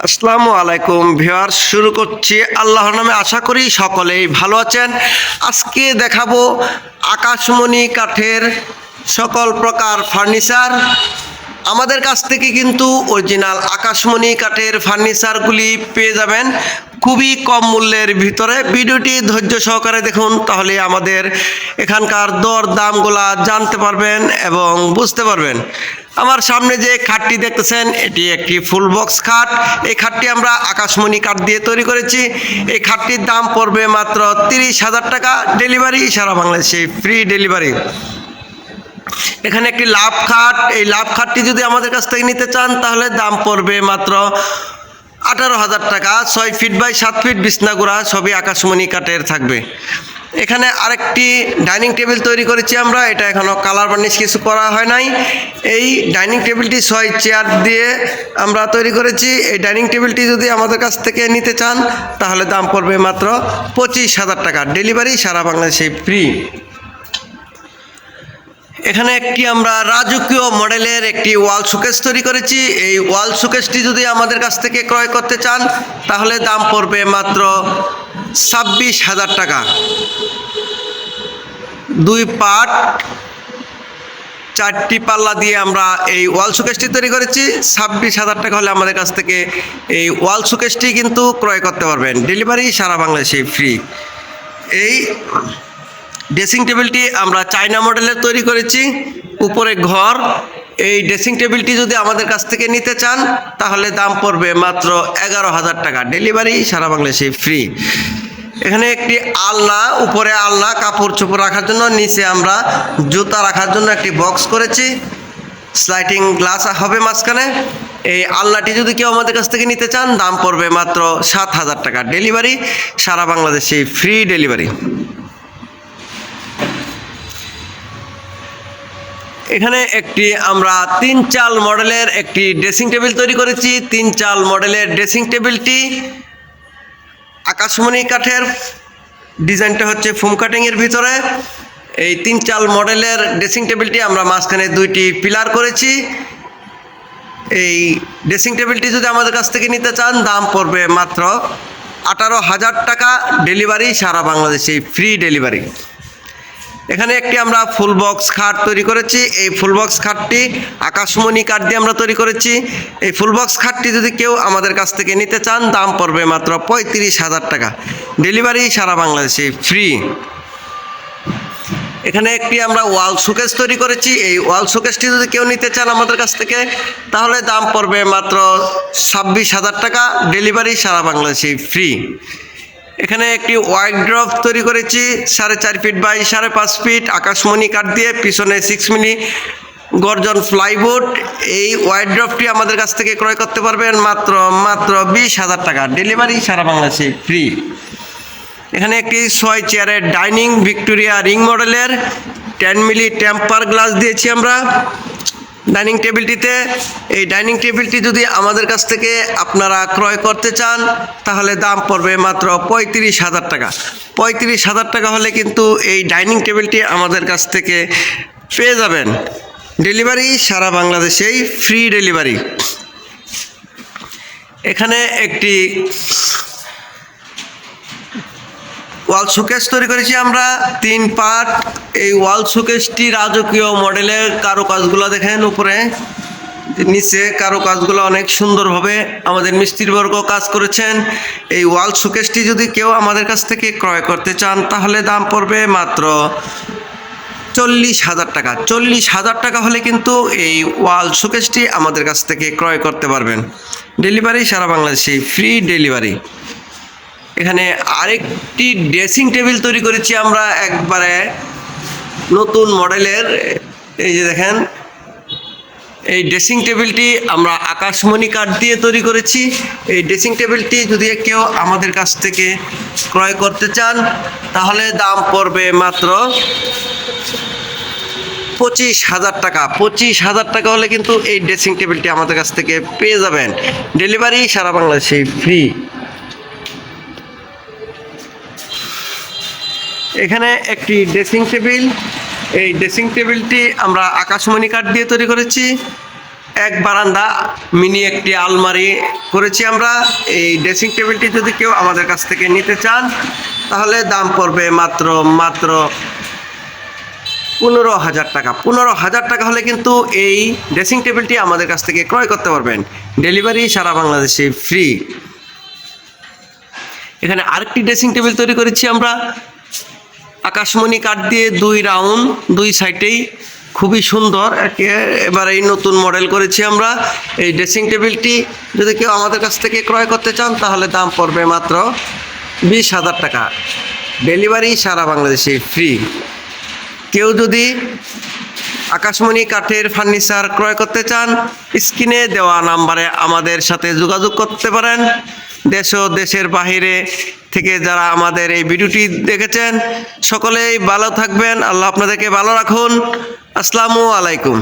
আসসালামু আলাইকুম ভিউয়ার শুরু করছি আল্লাহর নামে আশা করি সকলেই ভালো আছেন। আজকে দেখাবো আকাশমণি কাঠের সকল প্রকার ফার্নিচার। আমাদের কাছ থেকে কিন্তু অরিজিনাল আকাশমণি কাঠের ফার্নিচারগুলি পেয়ে যাবেন খুবই কম মূল্যের ভিতরে। ভিডিওটি ধৈর্য সহকারে দেখুন, তাহলে আমাদের এখানকার দর দামগুলা জানতে পারবেন এবং বুঝতে পারবেন। আমার সামনে যে খাটটি দেখতেছেন, এটি একটি ফুল বক্স খাট। এই খাটটি আমরা আকাশমণি কাঠ দিয়ে তৈরি করেছি। এই খাটটির দাম পড়বে মাত্র তিরিশ হাজার টাকা। ডেলিভারি সারা বাংলাদেশে, ফ্রি ডেলিভারি। এখানে একটি লাভ খাট। এই লাভ খাটটি যদি আমাদের কাছ থেকে নিতে চান, তাহলে দাম পড়বে মাত্র আঠারো হাজার টাকা। ছয় ফিট বাই সাত ফিট বিছনাগুড়া, সবই আকাশমণি কাঠের থাকবে। এখানে আরেকটি ডাইনিং টেবিল তৈরি করেছি আমরা। এটা এখনও কালার বার্নিশ কিছু করা হয় নাই। এই ডাইনিং টেবিলটি ছয় চেয়ার দিয়ে আমরা তৈরি করেছি। এই ডাইনিং টেবিলটি যদি আমাদের কাছ থেকে নিতে চান, তাহলে দাম পড়বে মাত্র পঁচিশ হাজার টাকা। ডেলিভারি সারা বাংলাদেশে ফ্রি। এখানে একটি আমরা রাজকীয় মডেলের একটি ওয়াল শোকেস তৈরি করেছি। এই ওয়াল শোকেসটি যদি আমাদের কাছ থেকে ক্রয় করতে চান, তাহলে দাম পড়বে মাত্র ছাব্বিশ হাজার টাকা। দুই পার্ট চারটি পাল্লা দিয়ে আমরা এই ওয়াল শোকেসটি তৈরি করেছি। ছাব্বিশ হাজার টাকা হলে আমাদের কাছ থেকে এই ওয়াল শোকেসটি কিন্তু ক্রয় করতে পারবেন। ডেলিভারি সারা বাংলাদেশে ফ্রি। এই ড্রেসিং টেবিলটি আমরা চায়না মডেলের তৈরি করেছি। উপরে ঘর। এই ড্রেসিং টেবিলটি যদি আমাদের কাছ থেকে নিতে চান, তাহলে দাম পড়বে মাত্র এগারো হাজার টাকা। ডেলিভারি সারা বাংলাদেশে ফ্রি। এখানে একটি আলনা, উপরে আলনা, কাপড় চোপড় রাখার জন্য, নিচে আমরা জুতা রাখার জন্য একটি বক্স করেছি। স্লাইডিং গ্লাস হবে মাঝখানে। এই আলনাটি যদি কেউ আমাদের কাছ থেকে নিতে চান, দাম পড়বে মাত্র সাত হাজার টাকা। ডেলিভারি সারা বাংলাদেশে ফ্রি ডেলিভারি। এখানে একটি আমরা তিন চাল মডেলের একটি ড্রেসিং টেবিল তৈরি করেছি। তিন চাল মডেলের ড্রেসিং টেবিলটি আকাশমণি কাঠের ডিজাইনটা হচ্ছে ফোম কাটিংয়ের ভিতরে। এই তিন চাল মডেলের ড্রেসিং টেবিলটি আমরা মাঝখানে দুইটি পিলার করেছি। এই ড্রেসিং টেবিলটি যদি আমাদের কাছ থেকে নিতে চান, দাম পড়বে মাত্র আঠারো হাজার টাকা। ডেলিভারি সারা বাংলাদেশে ফ্রি ডেলিভারি এখানে একটি আমরা ফুল বক্স খাট তৈরি করেছি। এই ফুল বক্স খাটটি আকাশমণি কাঠ দিয়ে আমরা তৈরি করেছি। এই ফুল বক্স খাটটি যদি কেউ আমাদের কাছ থেকে নিতে চান, দাম পড়বে মাত্র পঁয়ত্রিশ হাজার টাকা। ডেলিভারি সারা বাংলাদেশে ফ্রি এখানে একটি আমরা ওয়াল শোকেস তৈরি করেছি। এই ওয়াল শোকেসটি যদি কেউ নিতে চান আমাদের কাছ থেকে, তাহলে দাম পড়বে মাত্র ছাব্বিশ হাজার টাকা। ডেলিভারি সারা বাংলাদেশে ফ্রি এখানে একটি ওয়াইড ড্রপ তৈরি করেছি, সাড়ে চার ফিট বাই সাড়ে পাঁচ ফিট আকাশমণি কাঠ দিয়ে, পিছনে সিক্স মিনি গর্জন ফ্লাইবোর্ড এই ওয়াইড ড্রপটি আমাদের কাছ থেকে ক্রয় করতে পারবেন মাত্র মাত্র বিশ হাজার টাকা। ডেলিভারি সারা বাংলাদেশে ফ্রি এখানে একটি ছয় চেয়ারের ডাইনিং ভিক্টোরিয়া রিং মডেলের টেন মিলি টেম্পার গ্লাস দিয়েছি আমরা। ডাইনিং টেবিলটিতে, এই ডাইনিং টেবিলটি যদি আমাদের কাছ থেকে আপনারা ক্রয় করতে চান, তাহলে দাম পড়বে মাত্র পঁয়ত্রিশ হাজার টাকা। পঁয়ত্রিশ হাজার টাকা হলে কিন্তু এই ডাইনিং টেবিলটি আমাদের কাছ থেকে পেয়ে যাবেন। ডেলিভারি সারা বাংলাদেশেই, ফ্রি ডেলিভারি। এখানে একটি ওয়াল শোকেস তৈরি করেছি আমরা। তিন পার্ট। এই ওয়াল শোকেসটি রাজকীয় মডেলের কারও কাজগুলো দেখেন উপরে। নিচে কারও কাজগুলো অনেক সুন্দরভাবে আমাদের মিস্ত্রিবর্গ কাজ করেছেন। এই ওয়াল শোকেসটি যদি কেউ আমাদের কাছ থেকে ক্রয় করতে চান, তাহলে দাম পড়বে মাত্র চল্লিশ হাজার টাকা। চল্লিশ হাজার টাকা হলে কিন্তু এই ওয়াল শোকেসটি আমাদের কাছ থেকে ক্রয় করতে পারবেন। ডেলিভারি সারা বাংলাদেশে, ফ্রি ডেলিভারি। এখানে আরেকটি ড্রেসিং টেবিল তৈরি করেছি আমরা একবারে নতুন মডেলের। এই যে দেখেন, এই ড্রেসিং টেবিলটি আমরা আকাশমণি কাঠ দিয়ে তৈরি করেছি। এই ড্রেসিং টেবিলটি যদি কেউ আমাদের কাছ থেকে ক্রয় করতে চান, তাহলে দাম পড়বে মাত্র পঁচিশ হাজার টাকা। পঁচিশ হাজার টাকা হলে কিন্তু এই ড্রেসিং টেবিলটি আমাদের কাছ থেকে পেয়ে যাবেন। ডেলিভারি সারা বাংলাদেশে ফ্রি। এখানে একটি ড্রেসিং টেবিল এই ড্রেসিং টেবিলটি আমরা আকাশমণি কাঠ দিয়ে তৈরি করেছি। এক বারান্দা মিনি একটি আলমারি করেছি আমরা। এই ড্রেসিং টেবিলটি যদি কেউ আমাদের কাছ থেকে নিতে চান, তাহলে দাম পড়বে মাত্র মাত্র পনেরো হাজার টাকা। পনেরো হাজার টাকা হলে কিন্তু এই ড্রেসিং টেবিলটি আমাদের কাছ থেকে ক্রয় করতে পারবেন। ডেলিভারি সারা বাংলাদেশে ফ্রি এখানে আরেকটি ড্রেসিং টেবিল তৈরি করেছি আমরা। আকাশমণি কাঠ দিয়ে দুই রাউন্ড, দুই সাইডেই খুবই সুন্দর। একে- এবার এই নতুন মডেল করেছি আমরা। এই ড্রেসিং টেবিলটি যদি কেউ আমাদের কাছ থেকে ক্রয় করতে চান, তাহলে দাম পড়বে মাত্র বিশ হাজার টাকা। ডেলিভারি সারা বাংলাদেশে ফ্রি। কেউ যদি আকাশমণি কাঠের ফার্নিচার ক্রয় করতে চান, স্ক্রিনে দেওয়া নাম্বারে আমাদের সাথে যোগাযোগ করতে পারেন। দেশ ও দেশের বাহিরে থেকে যারা আমাদের এই ভিডিওটি দেখেছেন, সকলেই ভালো থাকবেন। আল্লাহ আপনাদেরকে ভালো রাখুন। আসসালামু আলাইকুম।